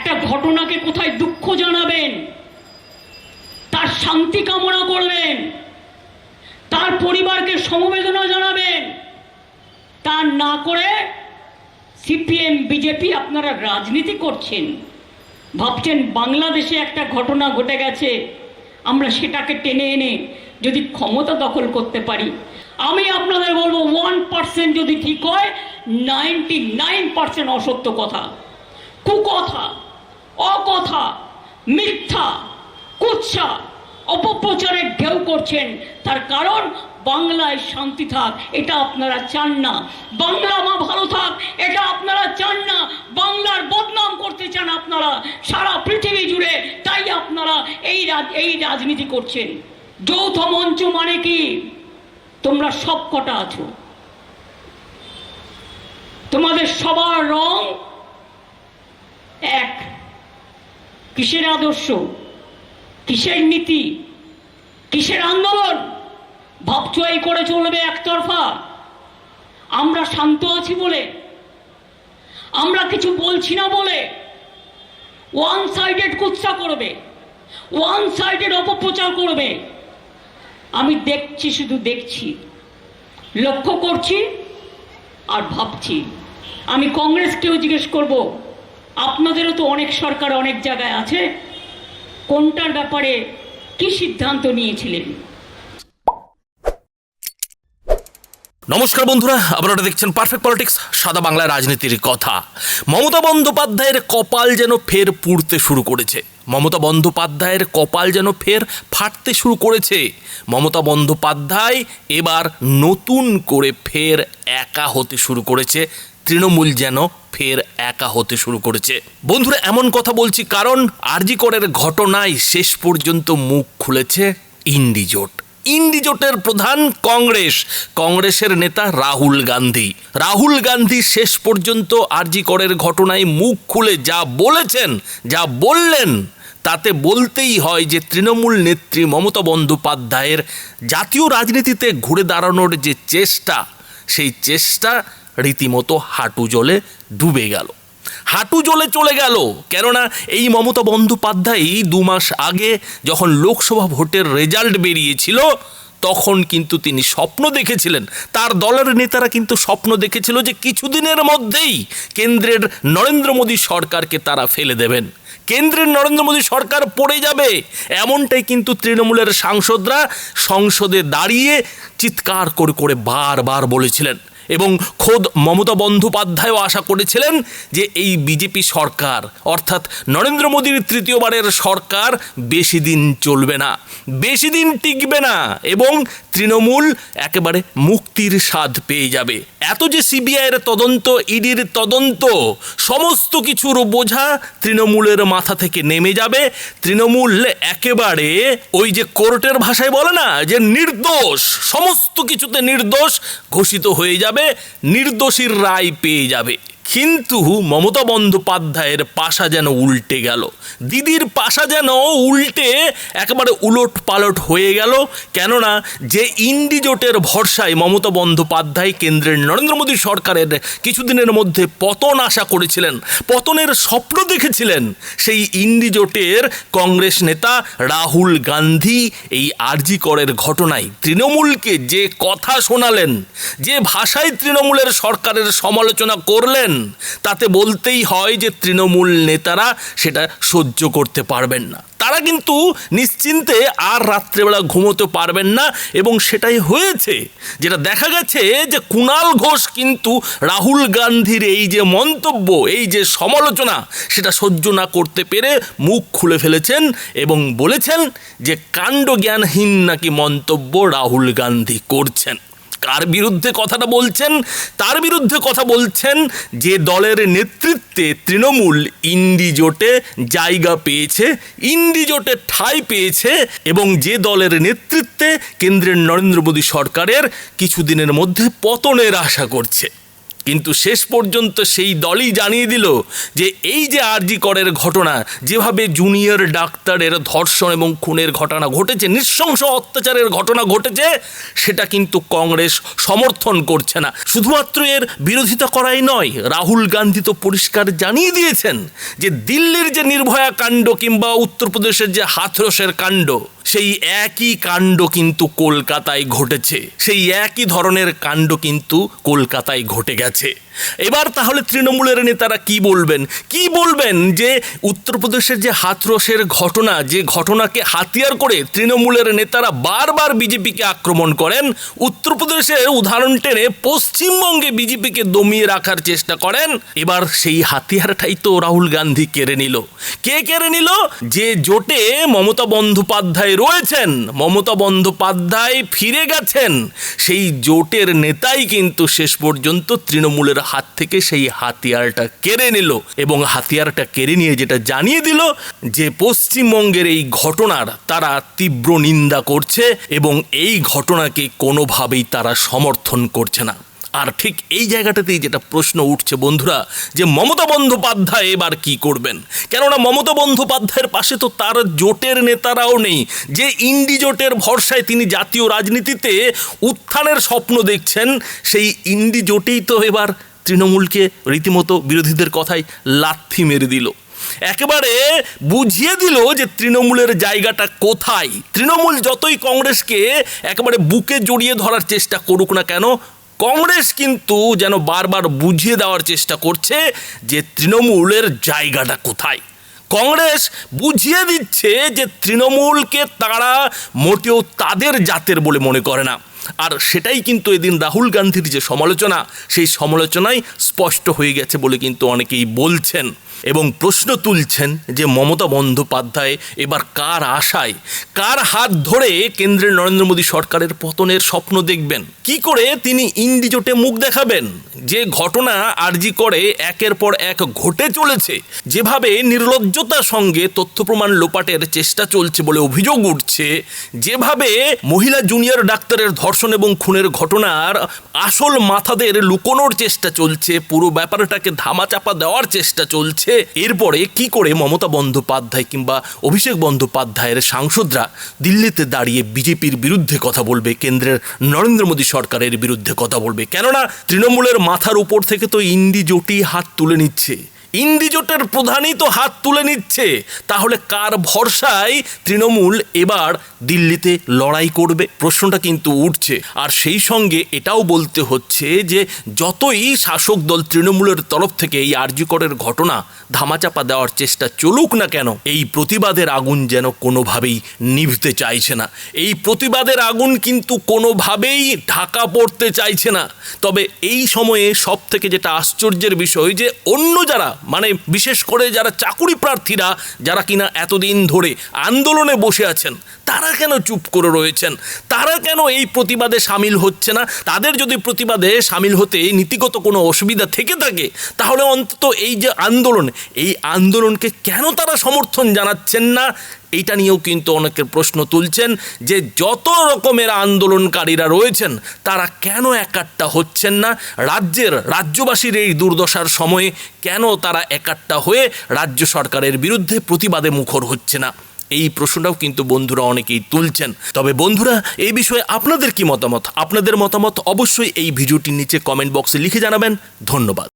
একটা ঘটনাকে কোথায় দুঃখ জানাবেন? তার শান্তি কামনা করবেন। তার পরিবারকে সমবেদনা জানাবেন। তা না করে সিপিএম, বিজেপি আপনারা রাজনীতি করছেন। ভাবছেন বাংলাদেশে একটা ঘটনা ঘটে গেছে। আমরা সেটাকে টেনে এনে যদি ক্ষমতা দখল করতে পারি। আমি আপনাদের বলব ওয়ান পার্সেন্ট যদি ঠিক হয় নাইনটি নাইন পার্সেন্ট অসত্য কথা। কুকথা। অকথা, মিথ্যা, কুৎসা অপপ্রচারের ঢেউ করছেন। তার কারণ, বাংলায় শান্তি থাক, এটা আপনারা চান না। বাংলা মা ভালো থাক, এটা আপনারা চান না। বাংলার বদনাম করতে চান আপনারা, সারা পৃথিবী জুড়ে, তাই আপনারা এই এই রাজনীতি করছেন। যৌথ মঞ্চ মানে কি? তোমরা সব কটা আছো। তোমাদের সবার রং এক। কিসের আদর্শ? কিসের নীতি? কিসের আন্দোলন? ভাবছ এই করে চলবে একতরফা? আমরা শান্ত আছি বলে? আমরা কিছু বলছি না বলে? ওয়ান সাইডেড কুৎসা করবে। ওয়ান সাইডেড অপপ্রচার করবে। আমি দেখছি, শুধু দেখছি। লক্ষ্য করছি আর ভাবছি। আমি কংগ্রেসকেও জিজ্ঞেস করব। আপনাদেরও তো অনেক সরকার অনেক জায়গায় আছে। কোনটার ব্যাপারে কি সিদ্ধান্ত নিয়েছিলেন? নমস্কার বন্ধুরা, আপনারা দেখছেন পারফেক্ট পলিটিক্স সাদা বাংলার রাজনীতির কথা। মমতা বন্দ্যোপাধ্যায়ের কপাল যেন ফের পুড়তে শুরু করেছে। মমতা বন্দ্যোপাধ্যায়ের কপাল যেন ফের ফাটতে শুরু করেছে। মমতা বন্দ্যোপাধ্যায় এবার নতুন করে ফের একা হতে শুরু করেছে। তৃণমূল যেন ফের একা হতে শুরু করেছে। বন্ধুরা, এমন কথা বলছি কারণ আরজিকরের ঘটনায় শেষ পর্যন্ত মুখ খুলেছে ইন্ডিজোট। ইন্ডিজোটের প্রধান কংগ্রেস, কংগ্রেসের নেতা রাহুল গান্ধী। রাহুল গান্ধী শেষ পর্যন্ত আরজি করের ঘটনায় মুখ খুলে যা বলেছেন, যা বললেন, তাতে বলতেই হয় যে তৃণমূল নেত্রী মমতা বন্দ্যোপাধ্যায়ের জাতীয় রাজনীতিতে ঘুরে দাঁড়ানোর যে চেষ্টা, সেই চেষ্টা রীতিমতো হাঁটু জলে ডুবে গেল। হাঁটু জলে চলে গেল। কেননা এই মমতা বন্দ্যোপাধ্যায় দু মাস আগে যখন লোকসভা ভোটের রেজাল্ট বেরিয়েছিল, তখন কিন্তু তিনি স্বপ্ন দেখেছিলেন। তার দলের নেতারা কিন্তু স্বপ্ন দেখেছিল যে কিছুদিনের মধ্যেই কেন্দ্রের নরেন্দ্র মোদী সরকারকে তারা ফেলে দেবেন। কেন্দ্রের নরেন্দ্র মোদী সরকার পড়ে যাবে, এমনটাই কিন্তু তৃণমূলের সাংসদরা সংসদে দাঁড়িয়ে চিৎকার করে করে বারবার বলেছিলেন। এবং খোদ মমতা বন্দ্যোপাধ্যায়ও আশা করেছিলেন যে এই বিজেপি সরকার, অর্থাৎ নরেন্দ্র মোদীর তৃতীয়বারের সরকার বেশি দিন চলবে না, বেশি দিন টিকবে না এবং তৃণমূল একেবারে মুক্তির স্বাদ পেয়ে যাবে। এত যে সিবিআইয়ের তদন্ত, ইডির তদন্ত, সমস্ত কিছুর বোঝা তৃণমূলের মাথা থেকে নেমে যাবে। তৃণমূল একেবারে ওই যে কোর্টের ভাষায় বলে না, যে নির্দোষ, সমস্ত কিছুতে নির্দোষ ঘোষিত হয়ে যাবে। নির্দোষীর রায় পেয়ে যাবে। কিন্তু মমতা বন্দ্যোপাধ্যায়ের পাশা যেন উল্টে গেল। দিদির পাশা যেন উল্টে একেবারে উলট পালট হয়ে গেল। কেননা যে ইন্ডিজোটের ভরসায় মমতা বন্দ্যোপাধ্যায় কেন্দ্রের নরেন্দ্র মোদী সরকারের কিছুদিনের মধ্যে পতন আশা করেছিলেন, পতনের স্বপ্ন দেখেছিলেন সেই ইন্ডিজোটের কংগ্রেস নেতা রাহুল গান্ধী এই আরজি করের ঘটনায়। তৃণমূলকে যে কথা শোনালেন, যে ভাষায় তৃণমূলের সরকারের সমালোচনা করলেন তাতে বলতেই হয় যে তৃণমূল নেতারা সেটা সহ্য করতে পারবেন না। তারা কিন্তু নিশ্চিন্তে আর রাত্রেবেলা ঘুমোতে পারবেন না এবং সেটাই হয়েছে। যেটা দেখা গেছে যে কুণাল ঘোষ কিন্তু রাহুল গান্ধীর এই যে মন্তব্য, এই যে সমালোচনা, সেটা সহ্য না করতে পেরে মুখ খুলে ফেলেছেন এবং বলেছেন যে কাণ্ড জ্ঞানহীন নাকি মন্তব্য রাহুল গান্ধী করছেন। কার বিরুদ্ধে কথাটা বলছেন? তার বিরুদ্ধে কথা বলছেন যে দলের নেতৃত্বে তৃণমূল ইন্ডি জোটে জায়গা পেয়েছে ইন্ডি জোটে ঠাঁই পেয়েছে এবং যে দলের নেতৃত্বে কেন্দ্রের নরেন্দ্র মোদী সরকারের কিছুদিনের মধ্যে পতনের আশা করছে। কিন্তু শেষ পর্যন্ত সেই দলই জানিয়ে দিল যে এই যে আরজি করের ঘটনা, যেভাবে জুনিয়র ডাক্তারের ধর্ষণ এবং খুনের ঘটনা ঘটেছে, নৃশংস অত্যাচারের ঘটনা ঘটেছে, সেটা কিন্তু কংগ্রেস সমর্থন করছে না। শুধুমাত্র এর বিরোধিতা করাই নয়, রাহুল গান্ধী তো পরিষ্কার জানিয়ে দিয়েছেন যে দিল্লির যে নির্ভয়া কাণ্ড কিংবা উত্তরপ্রদেশের যে হাথরসের কাণ্ড সেই একই কাণ্ড কিন্তু কলকাতায় ঘটেছে। সেই একই ধরনের কাণ্ড কিন্তু কলকাতায় ঘটে গেছে। এবার তাহলে তৃণমূলের নেতারা কি বলবেন? কি বলবেন যে উত্তরপ্রদেশের যে হাথরসের ঘটনা, যে ঘটনাকে হাতিয়ার করে তৃণমূলের নেতারা বারবার বিজেপিকে আক্রমণ করেন, উত্তরপ্রদেশের উদাহরণ টেনে পশ্চিমবঙ্গে বিজেপিকে দমিয়ে রাখার চেষ্টা করেন, এবার সেই হাতিয়ারটাই তো রাহুল গান্ধী কেড়ে নিল। কে কেড়ে নিল? যে জোটে মমতা বন্দ্যোপাধ্যায় রয়েছেন। মমতা বন্দ্যোপাধ্যায় ফিরে গেছেন। সেই জোটের নেতাই কিন্তু শেষ পর্যন্ত তৃণমূলের হাত থেকে সেই হাতিয়ারটা কেড়ে নিল এবং হাতিয়ারটা কেড়ে নিয়ে যেটা জানিয়ে দিল যে পশ্চিমবঙ্গের এই ঘটনার তারা তীব্র নিন্দা করছে এবং এই ঘটনাকে কোনোভাবেই তারা সমর্থন করছে না। আর ঠিক এই জায়গাটাতেই যেটা প্রশ্ন উঠছে বন্ধুরা, যে মমতা বন্দ্যোপাধ্যায় এবার কি করবেন? কেননা মমতা বন্দ্যোপাধ্যায়ের পাশে তো তার জোটের নেতারাও নেই। যে ইন্ডি জোটের ভরসায় তিনি জাতীয় রাজনীতিতে উত্থানের স্বপ্ন দেখছেন, সেই ইন্ডি জোটেই তো এবার তৃণমূলকে রীতিমতো বিরোধীদের কথায় লাথি মেরে দিল। একেবারে বুঝিয়ে দিল যে তৃণমূলের জায়গাটা কোথায়। তৃণমূল যতই কংগ্রেসকে একেবারে বুকে জড়িয়ে ধরার চেষ্টা করুক না কেন কংগ্রেস কিন্তু যেন বারবার বুঝিয়ে দেওয়ার চেষ্টা করছে যে তৃণমূলের জায়গাটা কোথায়। কংগ্রেস বুঝিয়ে দিচ্ছে যে তৃণমূলকে তারা মোটেও তাদের জাতের বলে মনে করে না। আর সেটাই কিন্তু এদিন রাহুল গান্ধীর যে সমালোচনা, সেই সমালোচনাই স্পষ্ট হয়ে গেছে বলে কিন্তু অনেকেই বলছেন। এবং প্রশ্ন তুলছেন যে মমতা বন্দ্যোপাধ্যায় এবার কার আশায়, কার হাত ধরে কেন্দ্রের নরেন্দ্র মোদী সরকারের পতনের স্বপ্ন দেখবেন? কি করে তিনি ইন্ডিজোটে মুখ দেখাবেন? যে ঘটনা আরজি করে একের পর এক ঘটে চলেছে, যেভাবে নির্লজ্জতার সঙ্গে তথ্য প্রমাণ লোপাটের চেষ্টা চলছে বলে অভিযোগ উঠছে, যেভাবে মহিলা জুনিয়র ডাক্তারের ধর্ষণ এবং খুনের ঘটনার আসল মাথাদের লুকোনোর চেষ্টা চলছে, পুরো ব্যাপারটাকে ধামাচাপা দেওয়ার চেষ্টা চলছে এরপরে কি করে মমতা বন্দ্যোপাধ্যায় কিংবা অভিষেক বন্দ্যোপাধ্যায়ের সাংসদরা দিল্লিতে দাঁড়িয়ে বিজেপির বিরুদ্ধে কথা বলবে, কেন্দ্রের নরেন্দ্র মোদী সরকারের বিরুদ্ধে কথা বলবে? কেননা তৃণমূলের মাথার উপর থেকে তো ইন্ডি জোটি হাত তুলে নিচ্ছে। ইন্ডি জোটের প্রধানই তো হাত তুলে নিচ্ছে। তাহলে কার ভরসায় তৃণমূল এবার দিল্লিতে লড়াই করবে? প্রশ্নটা কিন্তু উঠছে। আর সেই সঙ্গে এটাও বলতে হচ্ছে যে, যতই শাসক দল তৃণমূলের তরফ থেকে এই আর্যকরের ঘটনা ধামাচাপা দেওয়ার চেষ্টা চলুক না কেন, এই প্রতিবাদের আগুন যেন কোনোভাবেই নিভতে চাইছে না। এই প্রতিবাদের আগুন কিন্তু কোনোভাবেই ঢাকা পড়তে চাইছে না। তবে এই সময়ে সব থেকে যেটা আশ্চর্যের বিষয় যে, অন্য যারা মানে বিশেষ করে যারা চাকুরি প্রার্থীরা, যারা কিনা এতদিন ধরে আন্দোলনে বসে আছেন, তারা কেন চুপ করে রয়েছেন? তারা কেন এই প্রতিবাদে সামিল হচ্ছে না? তাদের যদি প্রতিবাদে সামিল হতে নীতিগত কোনো অসুবিধা থেকে থাকে, তাহলে অন্তত এই যে আন্দোলন, এই আন্দোলনকে কেন তারা সমর্থন জানাচ্ছেন না? এইটা নিয়েও কিন্তু অনেকের প্রশ্ন তুলছেন যে যত রকমের আন্দোলনকারীরা রয়েছেন, তারা কেন একাট্টা হচ্ছেন না? রাজ্যের, রাজ্যবাসীর এই দুর্দশার সময়ে কেন তারা একাট্টা হয়ে রাজ্য সরকারের বিরুদ্ধে প্রতিবাদে মুখর হচ্ছে না? এই প্রশ্নটাও কিন্তু বন্ধুরা অনেকেই তুলছেন। তবে বন্ধুরা, এই বিষয়ে আপনাদের কি মতামত? আপনাদের মতামত অবশ্যই এই ভিডিওটির নিচে কমেন্ট বক্সে লিখে জানাবেন। ধন্যবাদ।